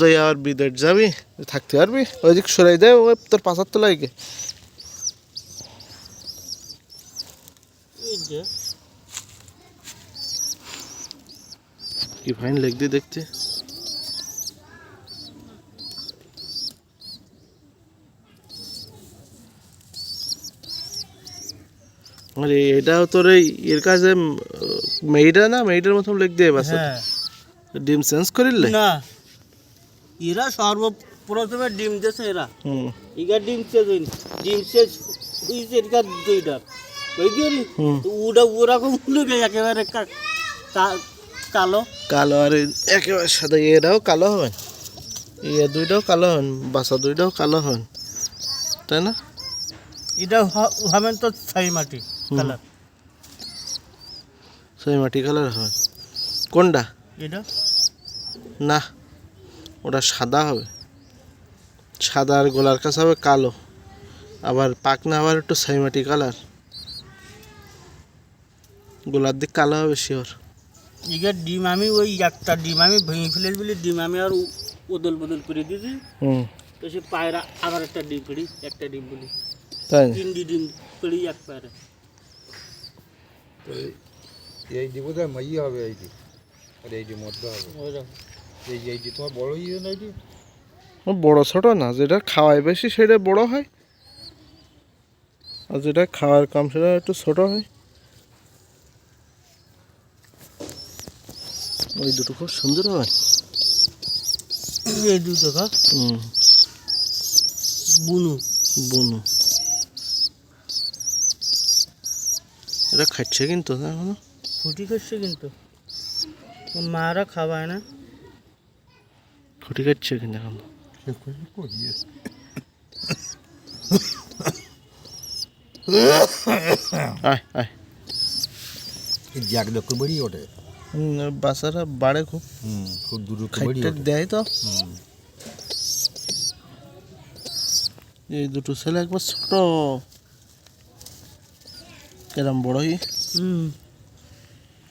যাই আর বিদেশ যাবি থাকতে পারবি। ওই দিক সরাই দে ওই তোর পাশার তোলাই গে। এই যে। কি ফাইন লাগছে দেখতে? আরে এটাও তোর এই এর কাছে মেয়েটা না মেয়েটার মতন লিখ দিয়ে বাস ডিম চেঞ্জ করিলে না। এরা সর্বপ্রথমে ডিম দিয়েছে এরা। হুম। ইগা ডিম চেজ হইনি ডিম চেজ হইছে এদিকে দিয়ে হুম। উড়া ওরকম লোকে একেবারে কালো। কালো আর একেবারে সাদা। এরাও কালো হবেন। ইয়ে দুইটাও কালো হন বাসা দুইটাও কালো হন তাই না? এটা হবেন তো ছাই মাটি কালার। সেই মাটি কালার হবেন। কোনটা? এটা না। ওটা সাদা হবে। সাদা আর গোলার কাছে হবে কালো। আবার পাকনা আবার একটু সাইমাটি কালার। গোলার দিক কালো হবে শিওর ইগা ডিম আমি ওই একটা ডিম আমি ভেঙে ফেলে বলি ডিম আমি আর ওদল বদল করে দিয়েছি। হুম। তো সে পায়রা আবার একটা ডিম পেড়ি একটা ডিম বলি। তাই? না? তিনটি ডিম পেড়ি এক পায়রা। বোধ হয় মাই হবে এইটি আর এইটি মধ্যে হবে। এই যে এইটি তোমার বড় ইয়ে না এইটি বড় ছোট না যেটা খাওয়ায় বেশি সেটা বড় হয়। আর যেটা খাওয়ার কম সেটা একটু ছোট হয়। ওই দুটো খুব সুন্দর হয়। এই দুটো খা হুম। বুনু। বনু। এটা খাচ্ছে কিন্তু না এখনও? ফুটি করছে কিন্তু। মারা খাওয়ায় না। খুঁটি খাচ্ছে কিন্তু এখন। আয় আয়। জ্যাক দেখো বেরিয়ে ওঠে হুম, বাড়ে খুব। হুম খুব খাইতে দেয় তো। এই দুটো ছেলে একবার ছোট। কেরম বড় হুম।